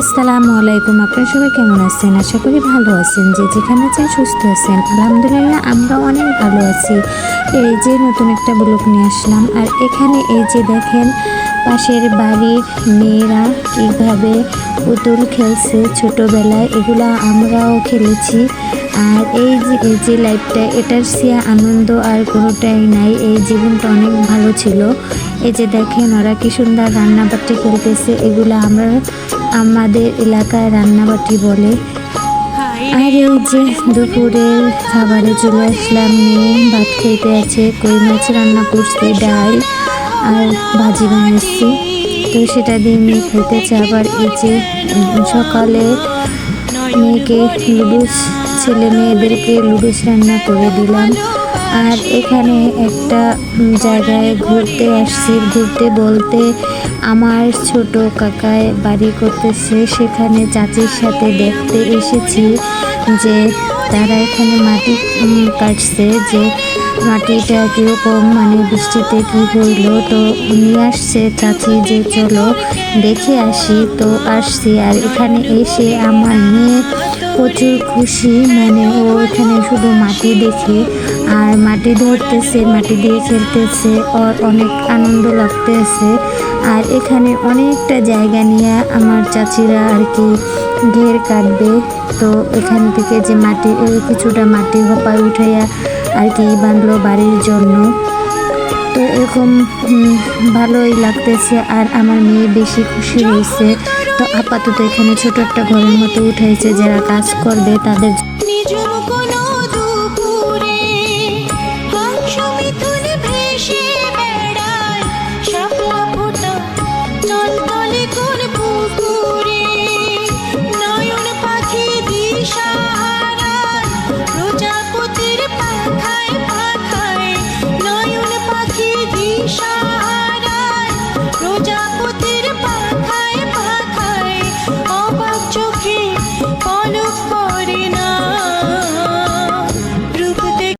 আসসালামু আলাইকুম, আপনারা সবাই কেমন আছেন? আশা করি ভালো আছেন। যে যেখানে আছেন, সুস্থ আছেন। আলহামদুলিল্লাহ, আমরা অনেক ভালো আছি। এই যে নতুন একটা ব্লগ নিয়ে আসলাম। আর এখানে এই যে দেখেন, পাশের বাড়ির মেয়েরা কীভাবে পুতুল খেলছে ছোটোবেলায়, এগুলা আমরাও খেলেছি। আর এই যে যে লাইফটা এটার সিয়া আনন্দ আর কোনোটাই নাই। এই জীবনটা অনেক ভালো ছিল। এই যে দেখেন, ওরা কি সুন্দর রান্নাবাটি খেলতেছে এগুলো আমরা আমাদের এলাকায় রান্নাবাটি বলে। আর এই যে দুপুরের খাবারে চলে আসলাম, মেয়ে ভাত খেতে আছে, কই মাছ রান্না করছি, ডাল আর ভাজি বানিয়েছি তো সেটা দিয়ে মেয়ে খেতেছে আবার এই যে সকালে মেয়েকে লুডুস, ছেলে মেয়েদেরকে লুডুস রান্না করে দিলাম। আর এখানে একটা জায়গায় ঘুরতে আসছি, ঘুরতে বলতে আমার ছোট কাকায় বাড়ি করতেছে। সেখানে চাচির সাথে দেখতে এসেছি যে তারা এখানে মাটি কাটছে, যে মাটিটা কীরকম মানে বৃষ্টিতে কী হইল। তো নিয়ে আসছে, চাচি যে চলো দেখে আসি। তো আসছি, আর এখানে এসে আমার মেয়ে প্রচুর খুশি মানে ও এখানে শুধু মাটি দেখে আর মাটি ধরতেছে, মাটি দিয়ে খেলতেছে ওর অনেক আনন্দ লাগতেছে। আর এখানে অনেকটা জায়গা নিয়ে আমার চাচিরা আর কি ঘের কাটবে। তো এখান থেকে যে মাটি কিছুটা মাটি হপায় উঠাইয়া আর কি বাঁধলো বাড়ির জন্য। তো এরকম ভালোই লাগতেছে আর আমার মেয়ে বেশি খুশি হয়েছে। তো আপাতত এখানে ছোট একটা ঘরের মতো উঠাইছে যারা কাজ করবে তাদের